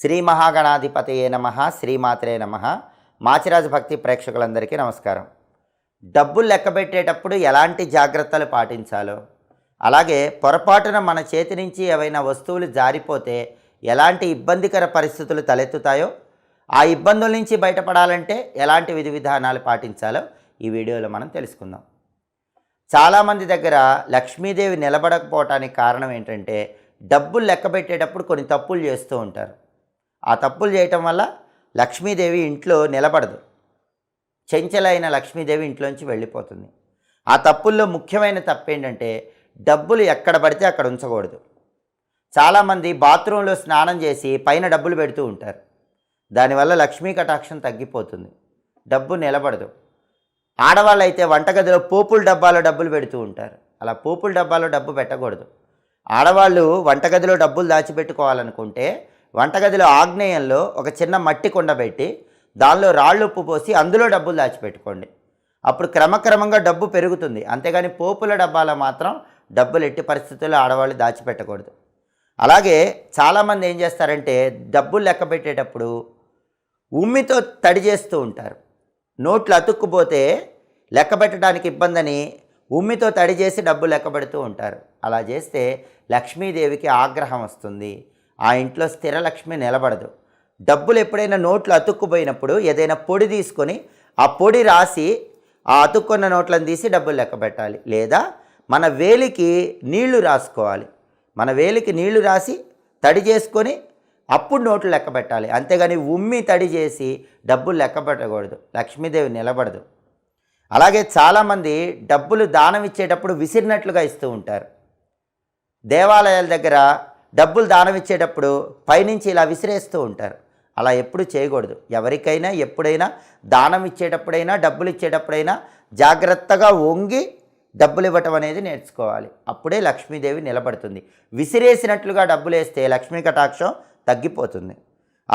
శ్రీ మహాగణాధిపతయే నమ శ్రీమాత్రే నమ. మాచిరాజు భక్తి ప్రేక్షకులందరికీ నమస్కారం. డబ్బులు లెక్కబెట్టేటప్పుడు ఎలాంటి జాగ్రత్తలు పాటించాలో? అలాగే పొరపాటున మన చేతి నుంచి ఏవైనా వస్తువులు జారిపోతే ఎలాంటి ఇబ్బందికర పరిస్థితులు తలెత్తుతాయో? ఆ ఇబ్బందుల నుంచి బయటపడాలంటే ఎలాంటి విధి విధానాలు పాటించాలో ఈ వీడియోలో మనం తెలుసుకుందాం. చాలామంది దగ్గర లక్ష్మీదేవి నిలబడకపోవటానికి కారణం ఏంటంటే డబ్బులు లెక్క పెట్టేటప్పుడు కొన్ని తప్పులు చేస్తూ ఉంటారు. ఆ తప్పులు చేయటం వల్ల లక్ష్మీదేవి ఇంట్లో నిలబడదు. చెంచలైన లక్ష్మీదేవి ఇంట్లోంచి వెళ్ళిపోతుంది. ఆ తప్పుల్లో ముఖ్యమైన తప్పు ఏంటంటే డబ్బులు ఎక్కడ పడితే అక్కడ ఉంచకూడదు. చాలామంది బాత్రూంలో స్నానం చేసి పైన డబ్బులు పెడుతూ ఉంటారు. దానివల్ల లక్ష్మీ కటాక్షం తగ్గిపోతుంది. డబ్బు నిలబడదు. ఆడవాళ్ళు అయితే వంటగదిలో పోపుల డబ్బాలో డబ్బులు పెడుతూ ఉంటారు. అలా పోపుల డబ్బాలో డబ్బు పెట్టకూడదు. ఆడవాళ్ళు వంటగదిలో డబ్బులు దాచిపెట్టుకోవాలనుకుంటే వంటగదిలో ఆగ్నేయంలో ఒక చిన్న మట్టి కుండ పెట్టి దానిలో రాళ్ళు ఉప్పు పోసి అందులో డబ్బులు దాచిపెట్టుకోండి. అప్పుడు క్రమక్రమంగా డబ్బు పెరుగుతుంది. అంతేగాని పోపుల డబ్బాలో మాత్రం డబ్బులు ఎట్టి పరిస్థితుల్లో ఆడవాళ్ళు దాచిపెట్టకూడదు. అలాగే చాలామంది ఏం చేస్తారంటే డబ్బులు లెక్క పెట్టేటప్పుడు ఉమ్మితో తడి చేస్తూ ఉంటారు. నోట్లు అతుక్కుపోతే లెక్క పెట్టడానికి ఇబ్బందని ఉమ్మితో తడి చేసి డబ్బు లెక్క పెడుతూ ఉంటారు. అలా చేస్తే లక్ష్మీదేవికి ఆగ్రహం వస్తుంది. ఆ ఇంట్లో స్థిర లక్ష్మి నిలబడదు. డబ్బులు ఎప్పుడైనా నోట్లు అతుక్కుపోయినప్పుడు ఏదైనా పొడి తీసుకొని ఆ పొడి రాసి ఆ అతుక్కున్న నోట్లను తీసి డబ్బులు లెక్క పెట్టాలి. లేదా మన వేలికి నీళ్ళు రాసుకోవాలి. మన వేలికి నీళ్ళు రాసి తడి చేసుకొని అప్పుడు నోట్లు లెక్క పెట్టాలి. అంతేగాని ఉమ్మి తడి చేసి డబ్బులు లెక్క పెట్టకూడదు. లక్ష్మీదేవి నిలబడదు. అలాగే చాలామంది డబ్బులు దానం ఇచ్చేటప్పుడు విసిరినట్లుగా ఇస్తూ ఉంటారు. దేవాలయాల దగ్గర డబ్బులు దానం ఇచ్చేటప్పుడు పైనుంచి ఇలా విసిరేస్తూ ఉంటారు. అలా ఎప్పుడు చేయకూడదు. ఎవరికైనా ఎప్పుడైనా దానం ఇచ్చేటప్పుడైనా డబ్బులు ఇచ్చేటప్పుడైనా జాగ్రత్తగా వంగి డబ్బులు ఇవ్వటం అనేది నేర్చుకోవాలి. అప్పుడే లక్ష్మీదేవి నిలబడుతుంది. విసిరేసినట్లుగా డబ్బులు వేస్తే లక్ష్మీ కటాక్షం తగ్గిపోతుంది.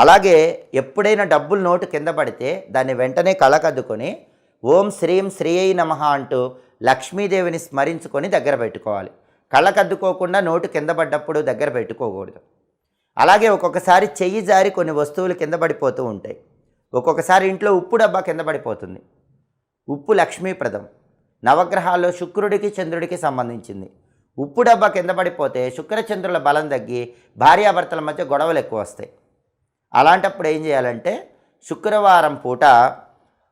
అలాగే ఎప్పుడైనా డబ్బులు నోటు కింద పడితే దాన్ని వెంటనే కళ్ళకద్దుకొని ఓం శ్రీం శ్రీ అయి నమ అంటూ లక్ష్మీదేవిని స్మరించుకొని దగ్గర పెట్టుకోవాలి. కళ్ళకద్దుకోకుండా నోటు కింద పడ్డప్పుడు దగ్గర పెట్టుకోకూడదు. అలాగే ఒక్కొక్కసారి చెయ్యి జారి కొన్ని వస్తువులు కింద పడిపోతూ ఉంటాయి. ఒక్కొక్కసారి ఇంట్లో ఉప్పు డబ్బా కింద పడిపోతుంది. ఉప్పు లక్ష్మీప్రదం. నవగ్రహాల్లో శుక్రుడికి చంద్రుడికి సంబంధించింది. ఉప్పు డబ్బా కింద పడిపోతే శుక్రచంద్రుల బలం తగ్గి భార్యాభర్తల మధ్య గొడవలు ఎక్కువ వస్తాయి. అలాంటప్పుడు ఏం చేయాలంటే శుక్రవారం పూట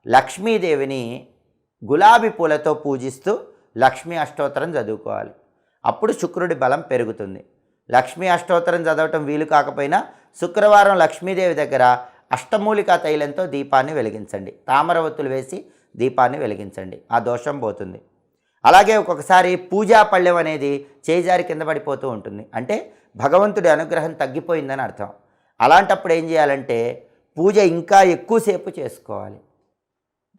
లక్ష్మీదేవిని గులాబీ పూలతో పూజిస్తూ లక్ష్మీ అష్టోత్తరం చదువుకోవాలి. అప్పుడు శుక్రుడి బలం పెరుగుతుంది. లక్ష్మీ అష్టోత్తరం చదవటం వీలు కాకపోయినా శుక్రవారం లక్ష్మీదేవి దగ్గర అష్టమూలికా తైలంతో దీపాన్ని వెలిగించండి. తామరవత్తులు వేసి దీపాన్ని వెలిగించండి. ఆ దోషం పోతుంది. అలాగే ఒక్కొక్కసారి పూజా పళ్ళెం అనేది చేజారి కింద పడిపోతూ ఉంటుంది. అంటే భగవంతుడి అనుగ్రహం తగ్గిపోయిందని అర్థం. అలాంటప్పుడు ఏం చేయాలంటే పూజ ఇంకా ఎక్కువసేపు చేసుకోవాలి.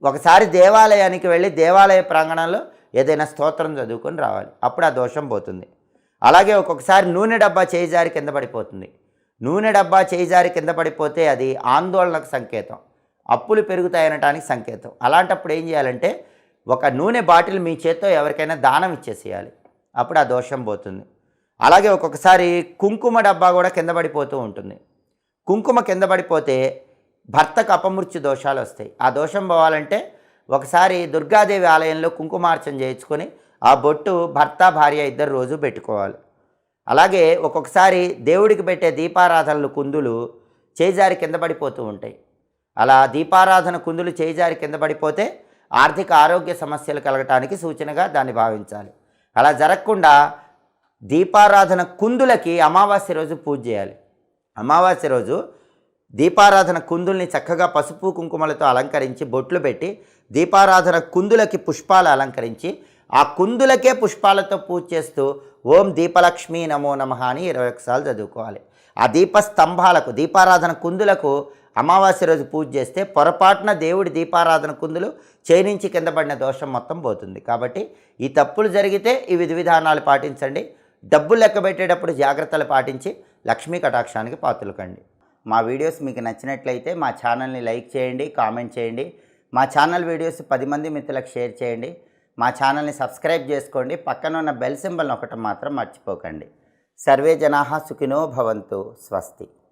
ఒకసారి దేవాలయానికి వెళ్ళి దేవాలయ ప్రాంగణంలో ఏదైనా స్తోత్రం చదువుకొని రావాలి. అప్పుడు ఆ దోషం పోతుంది. అలాగే ఒక్కొక్కసారి నూనె డబ్బా చేయిజారి కింద పడిపోతుంది. నూనె డబ్బా చేయిజారి కింద పడిపోతే అది ఆందోళనకు సంకేతం. అప్పులు పెరుగుతాయనటానికి సంకేతం. అలాంటప్పుడు ఏం చేయాలంటే ఒక నూనె బాటిల్ మీ చేత్తో ఎవరికైనా దానం ఇచ్చేసేయాలి. అప్పుడు ఆ దోషం పోతుంది. అలాగే ఒక్కొక్కసారి కుంకుమ డబ్బా కూడా కింద పడిపోతూ ఉంటుంది. కుంకుమ కింద పడిపోతే భర్తకు అపమృత్యు దోషాలు వస్తాయి. ఆ దోషం పోవాలంటే ఒకసారి దుర్గాదేవి ఆలయంలో కుంకుమార్చన చేయించుకొని ఆ బొట్టు భర్త భార్య ఇద్దరు రోజు పెట్టుకోవాలి. అలాగే ఒక్కొక్కసారి దేవుడికి పెట్టే దీపారాధనలు కుందులు చేజారి కింద పడిపోతూ ఉంటాయి. అలా దీపారాధన కుందులు చేజారి కింద పడిపోతే ఆర్థిక ఆరోగ్య సమస్యలు కలగటానికి సూచనగా దాన్ని భావించాలి. అలా జరగకుండా దీపారాధన కుందులకి అమావాస్య రోజు పూజ చేయాలి. అమావాస్య రోజు దీపారాధన కుందుల్ని చక్కగా పసుపు కుంకుమలతో అలంకరించి బొట్లు పెట్టి దీపారాధన కుందులకి పుష్పాలు అలంకరించి ఆ కుందులకే పుష్పాలతో పూజ చేస్తూ ఓం దీపలక్ష్మి నమో నమ అని ఇరవై ఒకసార్లు చదువుకోవాలి. ఆ దీప స్తంభాలకు దీపారాధన కుందులకు అమావాస్య రోజు పూజ చేస్తే పొరపాటున దేవుడి దీపారాధన కుందులు చేయించి కింద పడిన దోషం మొత్తం పోతుంది. కాబట్టి ఈ తప్పులు జరిగితే ఈ విధి విధానాలు పాటించండి. డబ్బులు లెక్క పెట్టేటప్పుడు జాగ్రత్తలు పాటించి లక్ష్మీ కటాక్షానికి పాత్రలు కండి. మా వీడియోస్ మీకు నచ్చినట్లయితే మా ఛానల్ని లైక్ చేయండి కామెంట్ చేయండి. మా ఛానల్ వీడియోస్ పది మంది మిత్రులకు షేర్ చేయండి. మా ఛానల్ని సబ్స్క్రైబ్ చేసుకోండి. పక్కన ఉన్న బెల్ సింబల్ ఒకటి మాత్రం మర్చిపోకండి. సర్వే జనాహ సుఖినో భవంతు. స్వస్తి.